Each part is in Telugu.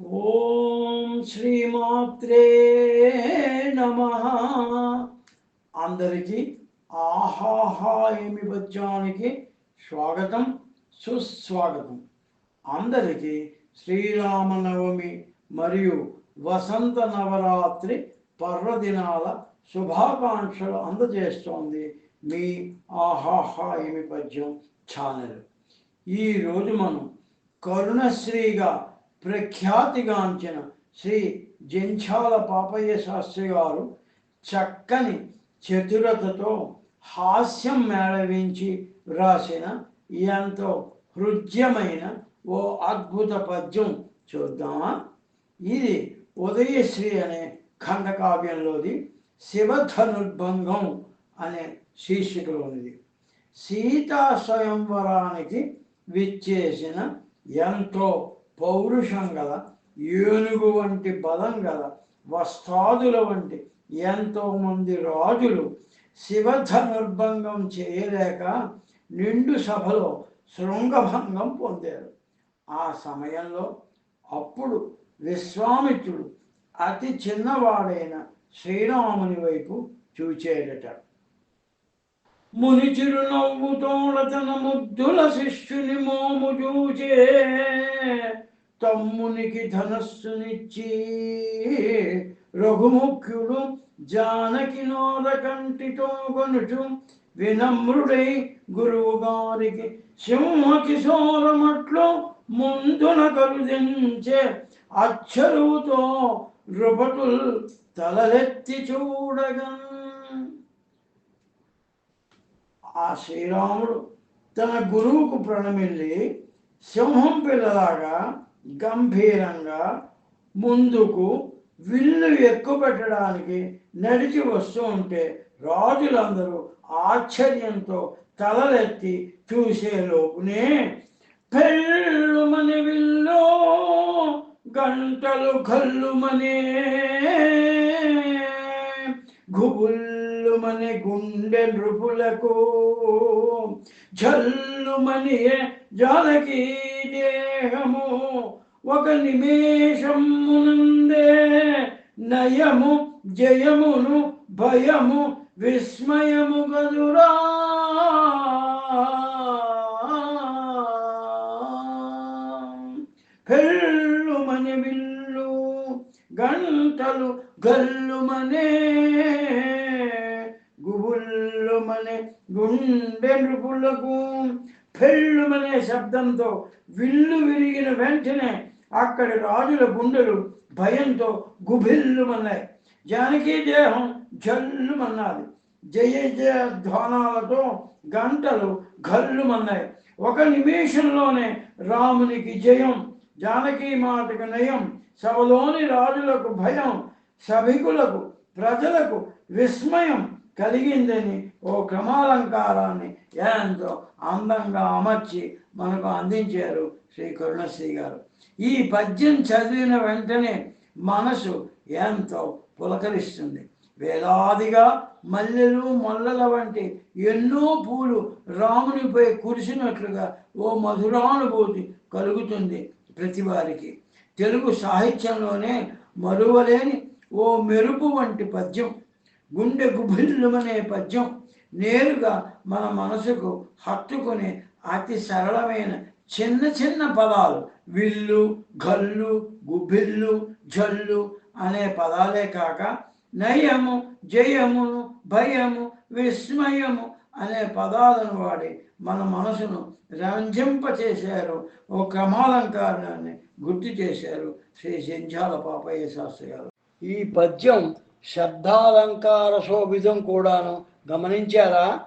ఓం శ్రీమాత్రే నమ. అందరికీ ఆహాహా ఏమి పద్యానికి స్వాగతం సుస్వాగతం. అందరికీ శ్రీరామనవమి మరియు వసంత నవరాత్రి పర్వదినాల శుభాకాంక్షలు అందజేస్తోంది మీ ఆహాహా ఏమి పద్యం ఛానల్. ఈరోజు మనం కరుణశ్రీగా ప్రఖ్యాతిగాంచిన శ్రీ జంఛాల పాపయ్య శాస్త్రి గారు చక్కని చతురతతో హాస్యం మేళవించి వ్రాసిన ఎంతో హృద్యమైన ఓ అద్భుత పద్యం చూద్దామా? ఇది ఉదయశ్రీ అనే ఖండకావ్యంలోది శివధనుర్భంగం అనే శీర్షికలోనిది. సీతా స్వయంవరానికి విచ్చేసిన ఎంతో పౌరుషం గల ఏనుగు వంటి బలం గల వస్తాదుల వంటి ఎంతోమంది రాజులు శివధనుర్భంగం చేయలేక నిండు సభలో శృంగభంగం పొందారు. ఆ సమయంలో అప్పుడు విశ్వామిత్రుడు అతి చిన్నవాడైన శ్రీరాముని వైపు చూచేడట ముని చిరునవ్వుతోడ ముద్దుల శిష్యుని మోము చూచే తమ్మునికి ధనస్సునిచ్చి రఘుముఖ్యుడు జానకి నోర కంటితో కొనుచు వినమ్రుడై గురువు గారికి సింహ కిశోరమట్లు ముందున కరుదించే అచ్చరువుతో నృపటుల్ తలలెత్తి చూడగా. ఆ శ్రీరాముడు తన గురువుకు ప్రణమిల్లి సింహం పిల్లలాగా గంభీరంగా ముందుకు విల్లు ఎక్కుపెట్టడానికి నడిచి వస్తూ ఉంటే రాజులందరూ ఆశ్చర్యంతో తలలెత్తి చూసే లోపునే పెళ్ళుమని విల్లో గంటలు కల్లుమనే గుబుల్లుమని గుండె నృపులకు జల్లుమని జాలకీ దేహము ఒక నిమేషమునందే నయము జయమును భయము విస్మయము గదురా. పెళ్ళుమని విల్లు గంటలు గల్లుమనే గుబుల్లుమనే గుండె నృపులకు పెళ్ళుమనే శబ్దంతో విల్లు విరిగిన వెంటనే అక్కడి రాజుల గుండెలు భయంతో గుభిల్లుమన్నాయి జానకి దేహం జల్లుమన్నది. జయ జయ ధ్వానాలతో గంటలు గల్లుమన్నాయి ఒక నిమిషంలోనే రామునికి జయం జానకి మాతకు నయం సభలోని రాజులకు భయం సభికులకు ప్రజలకు విస్మయం కలిగిందని ఓ క్రమాలంకారాన్ని ఎంతో అందంగా అమర్చి మనకు అందించారు శ్రీ కరుణశ్రీ గారు. ఈ పద్యం చదివిన వెంటనే మనసు ఎంతో పులకరిస్తుంది. వేలాదిగా మల్లెలు మొల్లల వంటి ఎన్నో పూలు రామునిపై కురిసినట్లుగా ఓ మధురానుభూతి కలుగుతుంది ప్రతి వారికి. తెలుగు సాహిత్యంలోనే మరువలేని ఓ మెరుపు వంటి పద్యం గుండె గుబిల్లుమనే పద్యం నేరుగా మన మనసుకు హత్తుకునే అతి సరళమైన చిన్న చిన్న పదాలు. విల్లు గల్లు గుబిల్లు జల్లు అనే పదాలే కాక నయము జయమును భయము విస్మయము అనే పదాలను వాడి మన మనసును రంజింపచేశారు. ఓ క్రమాలంకారణాన్ని గుర్తు చేశారు శ్రీ శంజాల పాపయ్య శాస్త్రి గారు. ఈ పద్యం శబ్దాలంకార శోభితం కూడాను. గమనించారా?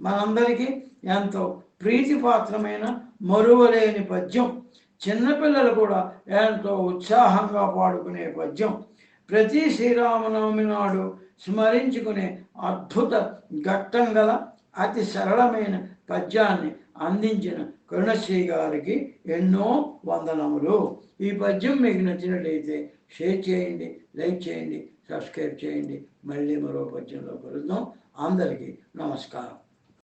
మనందరికీ ఎంతో ప్రీతిపాత్రమైన మరువలేని పద్యం. చిన్నపిల్లలు కూడా ఎంతో ఉత్సాహంగా పాడుకునే పద్యం. ప్రతి శ్రీరామనవమి నాడు స్మరించుకునే అద్భుత ఘట్టం గల అతి సరళమైన పద్యాన్ని అందించిన కరుణశ్రీ గారికి ఎన్నో వందనములు. ఈ పద్యం మీకు నచ్చినట్లయితే షేర్ చేయండి లైక్ చేయండి సబ్స్క్రైబ్ చేయండి. మళ్ళీ మరో పద్యంలో కలుద్దాం. అందరికీ నమస్కారం.